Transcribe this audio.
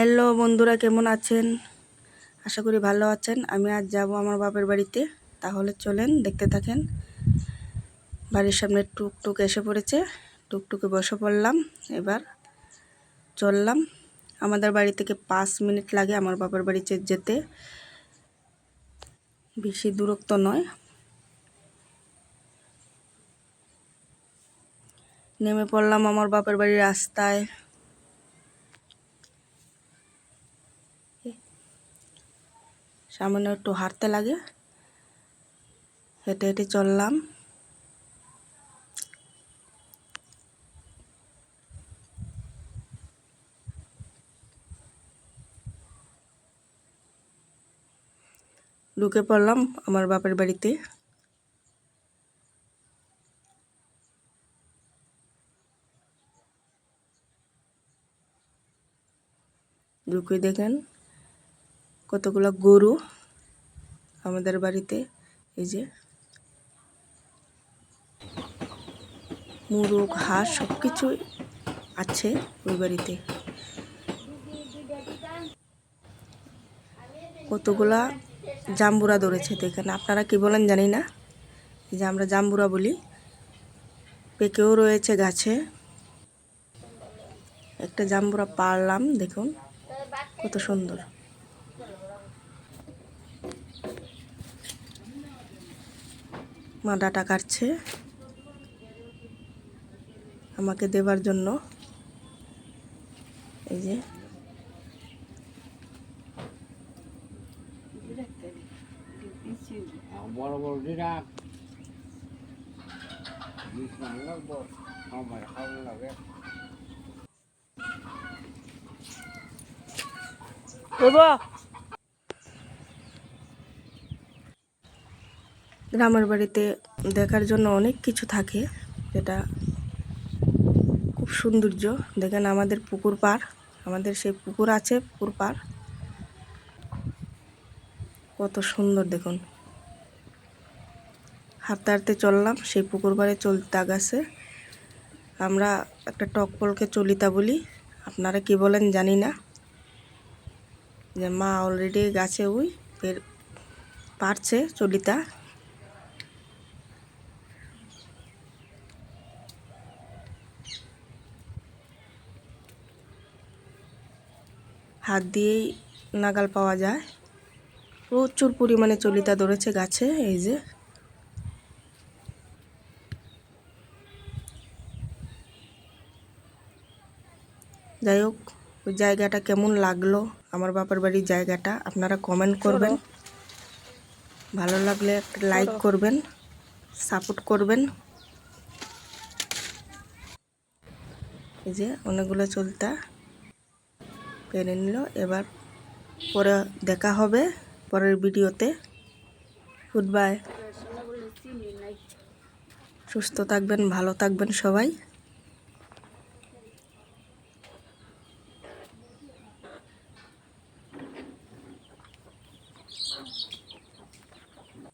Hello বন্ধুরা, কেমন আছেন? আশা করি ভালো আছেন। আমি আজ যাব আমার বাপের বাড়িতে। তাহলে চলেন, দেখতে থাকেন। বাড়ির সামনে টুকটুক এসে পড়েছে। টুকটুকে বসে পড়লাম, এবার চললাম। আমাদের বাড়ি থেকে পাঁচ মিনিট লাগে আমার বাপের বাড়িতে যেতে। বেশি দূরত্ব নয়। নেমে পড়লাম আমার বাপের বাড়ির রাস্তায়। সামনে একটু হাঁটতে লাগে। হেঁটে হেঁটে চললাম। ঢুকে পড়লাম আমার বাপের বাড়িতে। ঢুকে দেখেন কতগুলো গরু আমাদের বাড়িতে? এই যে মুরগ, হাঁস সব কিছুই আছে ওই বাড়িতে। কতগুলা জাম্বুরা ধরেছে দেখেন আপনারা কি বলেন জানি না। যে আমরা জাম্বুরা বলি। পেকেও রয়েছে গাছে। একটা জাম্বুরা পারলাম, দেখুন, কত সুন্দর। মা ডাটা কাটছে। আমাকে দেবার জন্য। এই যে। বড় বড় ডিরাক। আমার ভালো লাগে। গ্রামের বাড়িতে দেখার জন্য অনেক কিছু থাকে, যেটা খুব সৌন্দর্য। দেখেন আমাদের পুকুর পাড়, আমাদের সেই পুকুর আছে, পুকুর পাড়। কত সুন্দর, দেখুন। হাঁটতে হাঁটতে চললাম, সেই পুকুর পাড়ে চলতে গেছে আমরা একটা টক টকপলকে চলিতা বলি, আপনারা কি বলেন জানি না। যে মা অলরেডি গাছে উই পারছে চলিতা। হাত দিয়েই নাগাল পাওয়া যায়। প্রচুর পরিমাণে চলিতা ধরেছে গাছে এই যে। যাই হোক ওই জায়গাটা কেমন লাগল আমার বাপের বাড়ির জায়গাটা আপনারা কমেন্ট করবেন। ভালো লাগলে একটা লাইক করবেন সাপোর্ট করবেন। এই যে অনেকগুলো চলতা। পেরে নিল। এবার পরে দেখা হবে পরের ভিডিওতে। গুড বাই সুস্থ থাকবেন, ভালো থাকবেন সবাই।